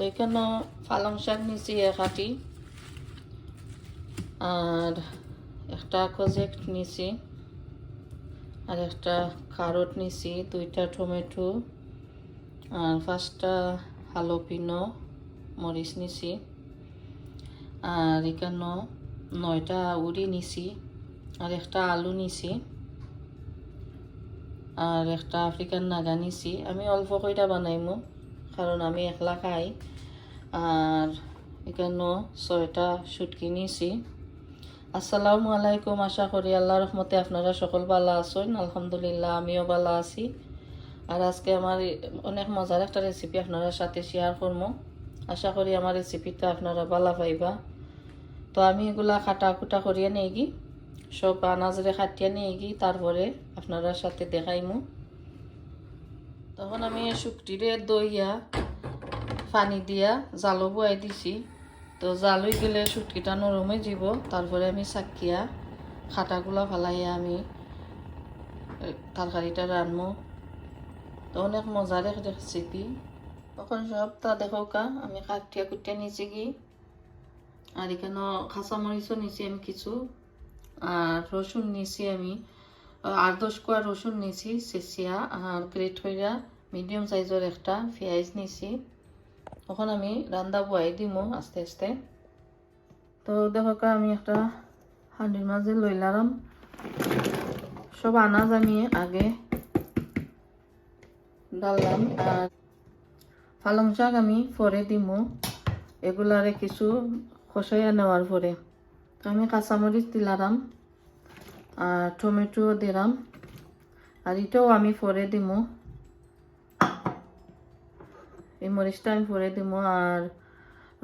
তো এখানে পালং শাক নিছি এক আটি। আর একটা কজেক্ট নিছি আর একটা কারোট নিছি দুইটা টমেটো। আর পাঁচটা হালোপিনো মরিচ নিছি আর এখানে নয়টা উড়ি নিছি আর একটা আলু নিছি আর একটা আফ্রিকান নাগা নিছি আমি অল্প কইটা বানাইমু। কারণ আমি একলা খাই। আর এখানে ছয়টা শুটকি নিছি আসসালামু আলাইকুম, আশা করি আল্লাহ রহমতে আপনারা সকল ভালো আছেন। আলহামদুলিল্লাহ, আমিও ভালো আছি। আর আজকে আমার অনেক মজার একটা রেসিপি আপনারা সাথে শেয়ার করব। আশা করি আমার রেসিপিটা আপনারা ভালো পাইবা। তো আমি এগুলা কাটা কুটা করিয়া নিয়ে গি সব আনাজরে কাটিয়া নিয়ে গি তারপরে আপনারা সাথে দেখাইমু। তখন আমি শুকটিরে দইয়া পানি দিয়া জালো বুয়াই দিছি। তো জাল হয়ে গেলে শুটকিটা নরমে যাব তারপরে আমি চাকিয়া, খাটাগুলা ফালাইয়া আমি তরকারিটা রানমু তো অনেক মজার এক রেসিপি তখন সব তা দেখো কা আমি কাটিয়া কুটিয়া নিচে গি আর এখানে কাঁচামরিচও নিছি আমি কিছু। আর রসুন নিছি আমি আট দশ কোয়া রসুন নিছি, চেচিয়া আর গ্রেট হইয়া মিডিয়াম সাইজের একটা পেঁয়াজ নিছি। তখন আমি রান্দা বয়াই দিমু আস্তে আস্তে। তো দেখো আমি একটা হাঁডির মাঝে লইলাম সব আনাজ আমি আগে ডাললাম আর পালং শাক আমি পরে দিমু। এগুলারে কিছু খসাইয়া নেওয়ার পরে। তো আমি কাঁচামরিচ দিলাম আর টমেটো দিলাম। আর এটাও আমি পরে দিমু। এই মরিচটা আমি পরে দিমু আর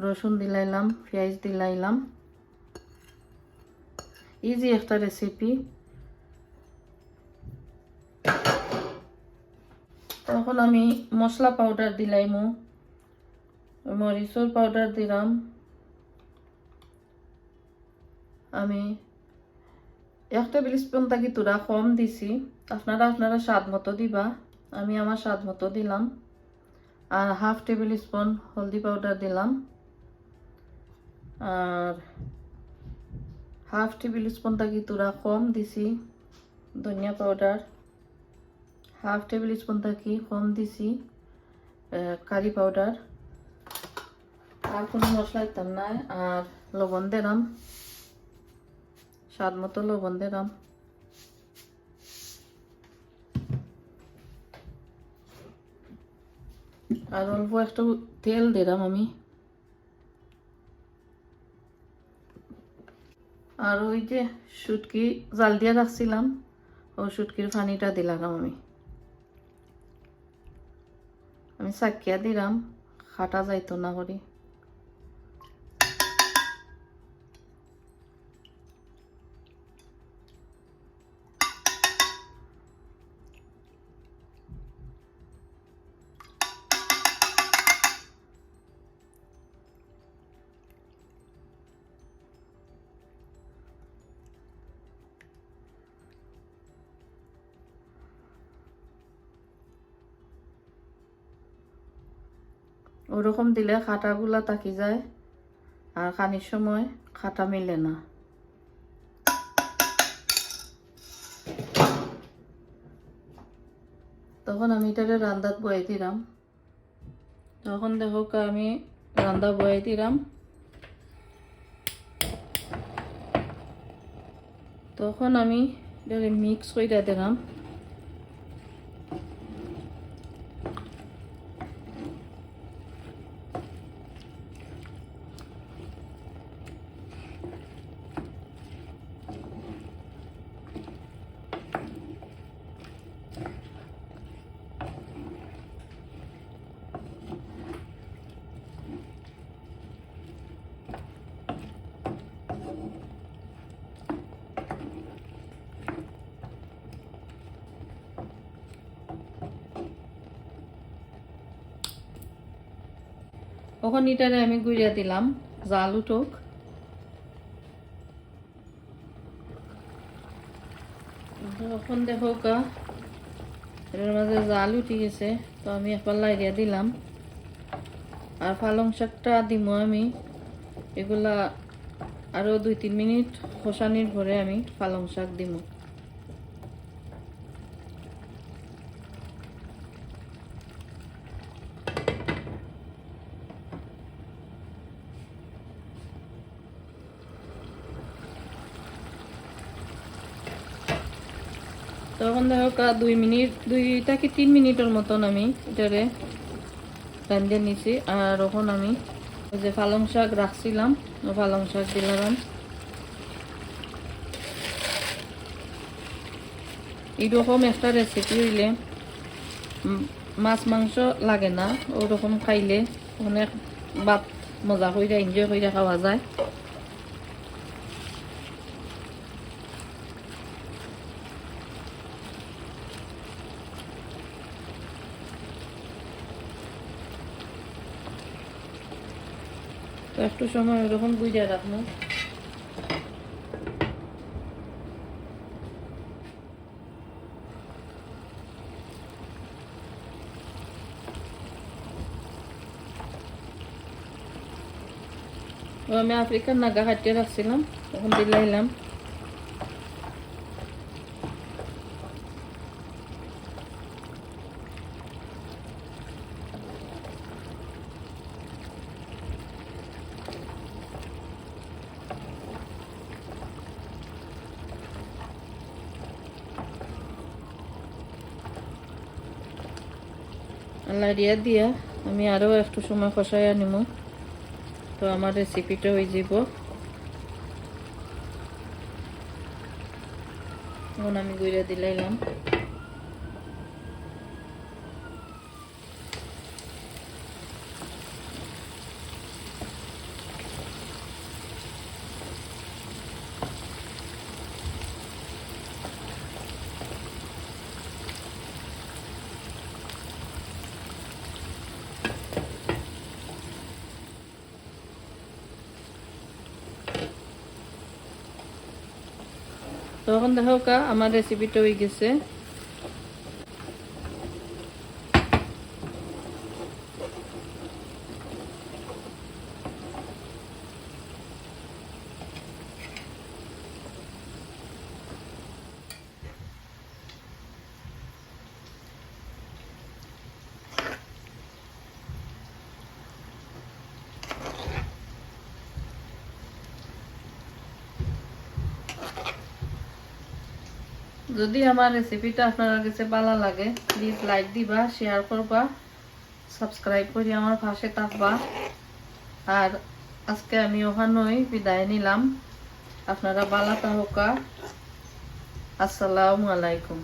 রসুন দিলাইলাম, পেঁয়াজ দিলাইলাম। ইজি একটা রেসিপি তখন আমি মশলা পাউডার দিলাইমু। মরিচুর পাউডার দিলাম। আমি এক টেবিল স্পুন থাকি তোরা কম দিছি। আপনারা আপনারা স্বাদ মতো দিবা। আমি আমার স্বাদ মতো দিলাম। আর হাফ টেবিল স্পুন হলদি পাউডার দিলাম। আর হাফ টেবিল স্পুন থাকি তোরা কম দিছি? ধনিয়া পাউডার। হাফ টেবিল স্পুন থাকি কম দিছি? কারি পাউডার। আর কোনো মশলা দিতাম না। আর লবণ দিলাম। স্বাদ মতো লবণ দিলাম। আর অল্প একটু তেল দিলাম আমি আর ওই যে শুটকি জাল দিয়ে রাখছিলাম, ও শুটকির পানিটা দিলাম আমি আমি চাকিয়া দিলাম, খাটা যাইতো না করি। ওরকম দিলে খাটাগুলা তাকি যায় আর খানির সময় খাটা মিলে না। তখন আমি এটারে রান্দাত বয়াই দিলাম। তখন দেখো আমি রান্দা বয়াই দিলাম। তখন আমি মিক্স করে দিলাম। তখন এটারে আমি গুড়িয়া দিলাম, জাল উঠুক। তখন দেখো কা এটার মাঝে জাল উঠে গেছে, তো আমি একবার লাইরিয়া দিলাম। আর পালং শাকটা দিব আমি। এগুলা আরও দুই তিন মিনিট খোসানির পরে আমি পালং শাক দিব তখন দেখো দুই মিনিট দুই থেকে তিন মিনিটের মতন আমি এটারে রান্ধে নিছি। আর এখন আমি ওই যে পালং শাক রাখছিলাম পালং শাক দিলাম এইরকম একটা রেসিপি হইলে মাছ, মাংস লাগে না, ওরকম খাইলে অনেক ভাত মজা করে এনজয় করে খাওয়া যায়। তো একটু সময় ওরকম বুঝে রাখব। আমি আফ্রিকার নাগা হাতে রাখছিলাম তখন দিলাইলাম দিয়া দিয়া আমি আরও একটু সময় কষাইয়া নিব তো আমার রেসিপিটা হয়ে যাব। এখন আমি গুঁড়া দিলাইলাম। তখন দেখো কা আমার রেসিপিটা হয়ে গেছে। যদি আমার রেসিপিটা আপনার কাছে ভালো লাগে প্লিজ লাইক দিবা শেয়ার করবা সাবস্ক্রাইব করে আমার পাশে থাকবা। আর আজকে আমি ওখানেই বিদায় নিলাম। আপনারা বালা তাহকা আসসালামু আলাইকুম।